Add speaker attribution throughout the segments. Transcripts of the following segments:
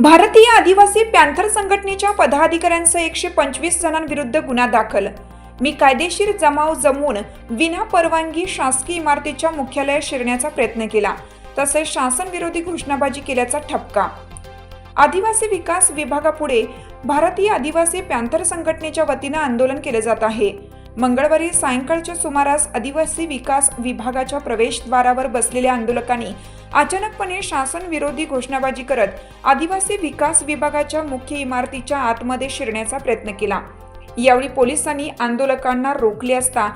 Speaker 1: भारतीय आदिवासी पॅन्थर संघटनेच्या पदाधिकाऱ्यांसह एकशे पंचवीस जणांविरुद्ध गुन्हा दाखल. मी कायदेशीर जमाव जमवून विना परवानगी शासकीय इमारतीच्या मुख्यालयात शिरण्याचा प्रयत्न केला तसेच शासन विरोधी घोषणाबाजी केल्याचा ठपका. आदिवासी विकास विभागापुढे भारतीय आदिवासी पॅन्थर संघटनेच्या वतीनं आंदोलन केले जात आहे. मंगळवारी सायंकाळच्या सुमारास आदिवासी विकास विभागाच्या प्रवेशद्वारावर बसलेल्या आंदोलकांनी अचानकपणे शासन विरोधी घोषणाबाजी करत आदिवासी विकास विभागाच्या मुख्य इमारतीच्या आतमध्ये शिरण्याचा प्रयत्न केला. यावेळी पोलिसांनी आंदोलकांना रोखले असता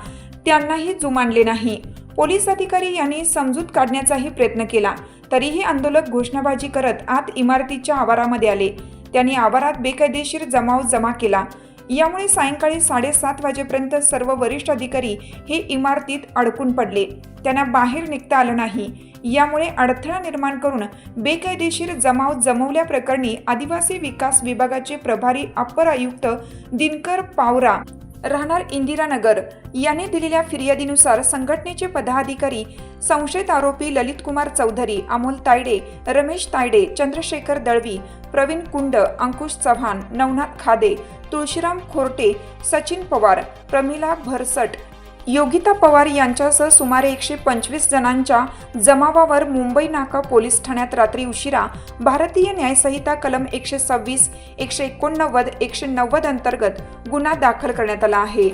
Speaker 1: त्यांनाही जुमानले नाही. पोलीस अधिकारी यांनी समजूत काढण्याचाही प्रयत्न केला. तरीही आंदोलक घोषणाबाजी करत आत इमारतीच्या आवारामध्ये आले. त्यांनी आवारात बेकायदेशीर जमाव जमा केला. यामुळे सायंकाळी साडेसात वाजेपर्यंत सर्व वरिष्ठ अधिकारी हे इमारतीत अडकून पडले. त्यांना बाहेर निघता आलं नाही. यामुळे अडथळा निर्माण करून बेकायदेशीर जमाव जमवल्याप्रकरणी आदिवासी विकास विभागाचे प्रभारी अप्पर आयुक्त दिनकर पावरा राहणार इंदिरानगर यांनी दिलेल्या फिर्यादीनुसार संघटनेचे पदाधिकारी संशयित आरोपी ललित कुमार चौधरी अमोल तायडे रमेश तायडे चंद्रशेखर दळवी प्रवीण कुंड अंकुश चव्हाण नवनाथ खादे तुळशीराम खोरटे सचिन पवार प्रमिला भरसट योगिता पवार यांच्यासह सुमारे एकशे पंचवीस जणांच्या जमावावर मुंबई नाका पोलीस ठाण्यात रात्री उशिरा भारतीय न्यायसंहिता कलम एकशे सव्वीस एकशे एकोणनव्वद एकशे नव्वद अंतर्गत गुन्हा दाखल करण्यात आला आहे.